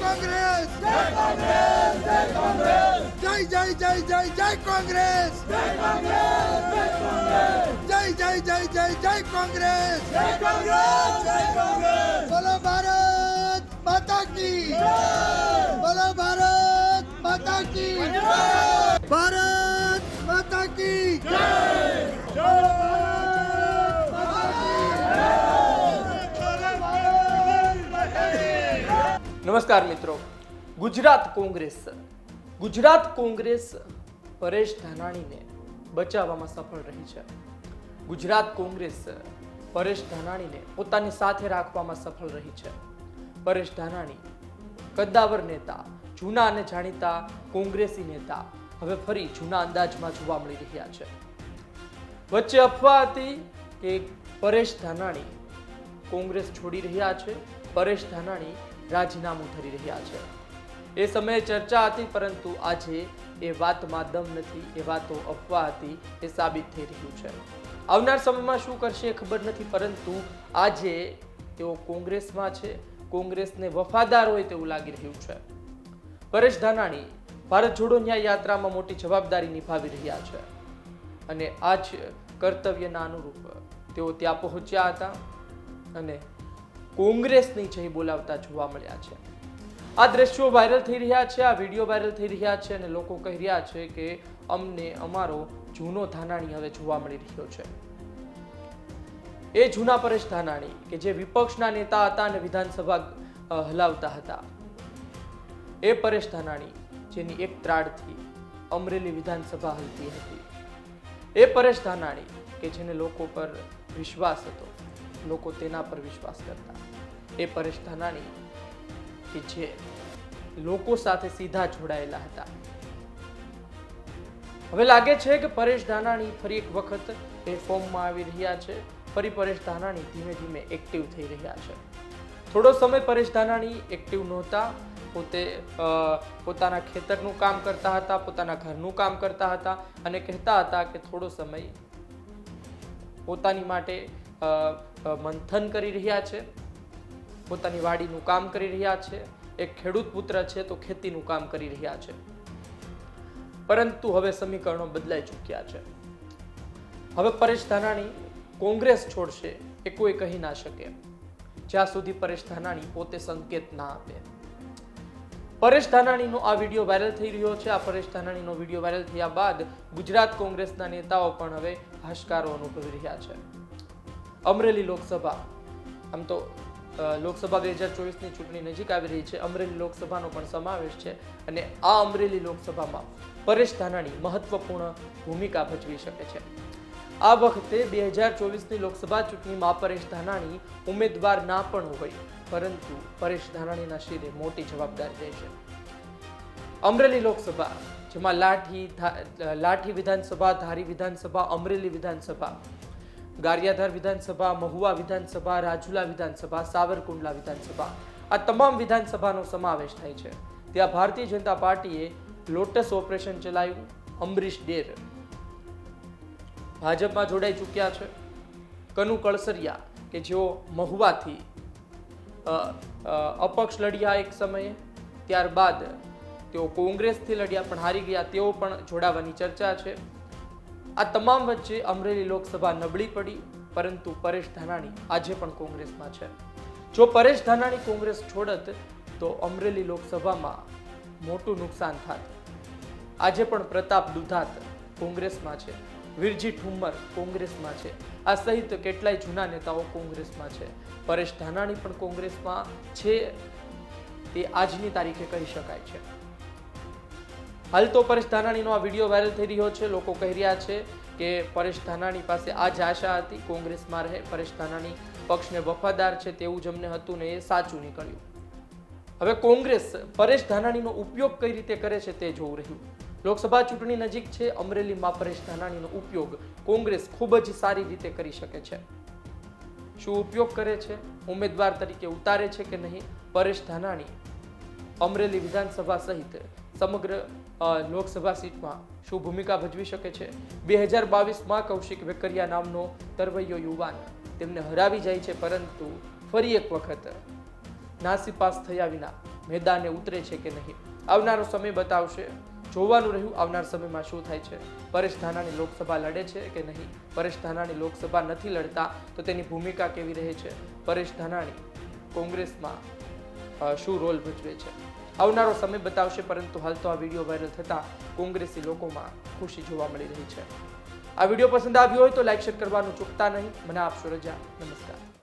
કોંગ્રેસ, જય કોંગ્રેસ જય કોંગ્રેસ. જય જય જય જય જય કોંગ્રેસ. જય કોંગ્રેસ જય કોંગ્રેસ. જય જય જય જય જય કોંગ્રેસ. જય કોંગ્રેસ જય કોંગ્રેસ. બોલો ભારત માતા કી બોલો ભારત માતા કી ભારત માતા કી જય. બોલો નમસ્કાર મિત્રો. ગુજરાત કોંગ્રેસ. ગુજરાત કોંગ્રેસ પરેશ ધાનાણીને બચાવવામાં સફળ રહી છે. ગુજરાત કોંગ્રેસ પરેશ ધાનાણીને પોતાની સાથે રાખવામાં સફળ રહી છે. પરેશ ધાનાણી કદ્દાવર નેતા, જૂના અને જાણીતા કોંગ્રેસી નેતા, હવે ફરી જૂના અંદાજમાં જોવા મળી રહ્યા છે. વચ્ચે અફવા હતી કે પરેશ ધાનાણી કોંગ્રેસ છોડી રહ્યા છે. પરેશ ધાનાણી રાજીનામું ધરી રહ્યા છે. એ સમયે ચર્ચા હતી, પરંતુ આજે એ વાતમાં દમ નથી, એ વાતો અફવા હતી, એ સાબિત થઈ રહ્યું છે. આવનાર સમયમાં શું કરશે એ ખબર નથી, પરંતુ આજે તેઓ કોંગ્રેસમાં છે. કોંગ્રેસને વફાદાર હોય તેવું લાગી રહ્યું છે. પરેશ ધાનાણી ભારત જોડો ન્યાય યાત્રામાં મોટી જવાબદારી નિભાવી રહ્યા છે. અને આ જ કર્તવ્યના અનુરૂપ તેઓ ત્યાં પહોંચ્યા હતા અને કોંગ્રેસની જય બોલાવતા જોવા મળ્યા છે. આ દ્રશ્યો વાયરલ થઈ રહ્યા છે, આ વીડિયો વાયરલ થઈ રહ્યા છે અને લોકો કહી રહ્યા છે કે અમને અમારો જૂનો ધાનાણી હવે જોવા મળી રહ્યો છે. એ જૂના પરેશ ધાનાણી કે જે વિપક્ષના નેતા હતા અને વિધાનસભા હલાવતા હતા. એ પરેશ ધાનાણી જેની એક ત્રાડથી અમરેલી વિધાનસભા હલતી હતી. એ પરેશ ધાનાણી કે જેને લોકો પર વિશ્વાસ હતો. લોકો તેના પર વિશ્વાસ કરતા. એ પરેશ ધાનાણી કે જે લોકો સાથે સીધા જોડાયેલા હતા. હવે લાગે છે કે પરેશ ધાનાણી ફરી એક વખત એ ફોર્મમાં આવી રહ્યા છે. ફરી પરેશ ધાનાણી ધીમે ધીમે એક્ટિવ થઈ રહ્યા છે. થોડો સમય પરેશ ધાનાણી એક્ટિવ નહોતા. પોતે પોતાના ખેતરનું કામ કરતા હતા, પોતાના ઘરનું કામ કરતા હતા અને કહેતા હતા કે થોડો સમય પોતાની માટે મંથન કરી રહ્યા છે, પોતાની વાડીનું કામ કરી રહ્યા છે, એક ખેડૂત પુત્ર છે તો ખેતીનું કામ કરી રહ્યા છે. પરંતુ હવે સમીકરણો બદલાઈ ચૂક્યા છે. હવે પરેશ ધાનાણી કોંગ્રેસ છોડશે એ કોઈ કહી ના શકે. જ્યાં સુધી પરેશ ધાનાણી પોતે સંકેત ના આપે. પરેશ ધાનાણીનો આ વીડિયો વાયરલ થઈ રહ્યો છે. આ પરેશ ધાનાણીનો વીડિયો વાયરલ થયા બાદ ગુજરાત કોંગ્રેસના નેતાઓ પણ હવે હાશકારો અનુભવી રહ્યા છે. અમરેલી લોકસભા. આમ તો લોકસભા બે હજાર ચોવીસની ચૂંટણી નજીક આવી રહી છે. અમરેલી લોકસભાનો પણ સમાવેશ છે અને આ અમરેલી લોકસભામાં પરેશ ધાનાણી મહત્વપૂર્ણ ભૂમિકા ભજવી શકે છે. આ વખતે બે હજાર ચોવીસની લોકસભા ચૂંટણીમાં પરેશ ધાનાણી ઉમેદવાર ના પણ હોય, પરંતુ પરેશ ધાનાણીના શિરે મોટી જવાબદારી રહેશે અમરેલી લોકસભા, જેમાં લાઠી લાઠી વિધાનસભા, ધારી વિધાનસભા, અમરેલી વિધાનસભા ગારિયાધાર વિધાનસભા, મહુવા વિધાનસભા, રાજુલા વિધાનસભા, સાવરકુંડલા વિધાનસભા આ તમામ વિધાનસભાનો સમાવેશ થાય છે. ત્યાં ભારતીય જનતા પાર્ટીએ લોટસ ઓપરેશન ચલાવ્યું, અમરીશ ડેર ભાજપમાં જોડાઈ ચૂક્યા છે. કનુ કળસરિયા કે જેઓ મહુવાથી અપક્ષ લડ્યા એક સમયે, ત્યારબાદ તેઓ કોંગ્રેસથી લડ્યા પણ હારી ગયા, તેઓ પણ જોડાવાની ચર્ચા છે. આ તમામ વચ્ચે અમરેલી લોકસભા નબળી પડી, પરંતુ પરેશ ધાનાણી આજે પણ કોંગ્રેસમાં છે. જો પરેશ ધાનાણી કોંગ્રેસ છોડત, તો અમરેલી લોકસભામાં મોટું નુકસાન થાત. આજે પણ પ્રતાપ દુધાત કોંગ્રેસમાં છે. વિરજી ઠુમ્મર કોંગ્રેસમાં છે. આ સહિત કેટલાય જૂના નેતાઓ કોંગ્રેસમાં છે. પરેશ ધાનાણી પણ કોંગ્રેસમાં છે. તે આજની તારીખે કહી શકાય છે. હાલ તો પરેશ ધાનાણીનો આ વીડિયો વાયરલ થઈ રહ્યો છે. લોકો કહી રહ્યા છે કે પરેશ ધાનાણી પાસે આ જ આશા હતી કોંગ્રેસમાં રહે. પરેશ ધાનાણી પક્ષને વફાદાર છે તેવું જ અમને હતું ને એ સાચું નીકળ્યું. હવે કોંગ્રેસ પરેશ ધાનાણીનો ઉપયોગ કઈ રીતે કરે છે તે જોવું રહ્યું. લોકસભા ચૂંટણી નજીક છે, અમરેલીમાં પરેશ ધાનાણીનો ઉપયોગ કોંગ્રેસ ખૂબ જ સારી રીતે કરી શકે છે. શું ઉપયોગ કરે છે? ઉમેદવાર તરીકે ઉતારે છે કે નહીં? પરેશ ધાનાણી અમરેલી વિધાનસભા સહિત સમગ્ર લોકસભા સીટમાં શું ભૂમિકા ભજવી શકે છે? બે હજાર બાવીસમાં કૌશિક વેકરિયા નામનો તરવૈયો યુવાન તેમને હરાવી જાય છે, પરંતુ ફરી એક વખત નાસીપાસ થયા વિના મેદાને ઉતરે છે કે નહીં? આવનારો સમય બતાવશે. જોવાનું રહ્યું આવનાર સમયમાં શું થાય છે? પરેશ ધાનાણી લોકસભા લડે છે કે નહીં? પરેશ ધાનાણી લોકસભા નથી લડતા, તો તેની ભૂમિકા કેવી રહે છે? પરેશ ધાનાણી કોંગ્રેસમાં શું રોલ ભજવે છે? આવનારો સમય બતાવશે, પરંતુ હાલ તો આ વીડિયો વાયરલ થતા કોંગ્રેસી લોકોમાં ખુશી જોવા મળી રહી છે. આ વીડિયો પસંદ આવ્યો હોય તો લાઈક, શેર કરવાનું ચૂકતા નહીં. મને આપશો રજા. નમસ્કાર.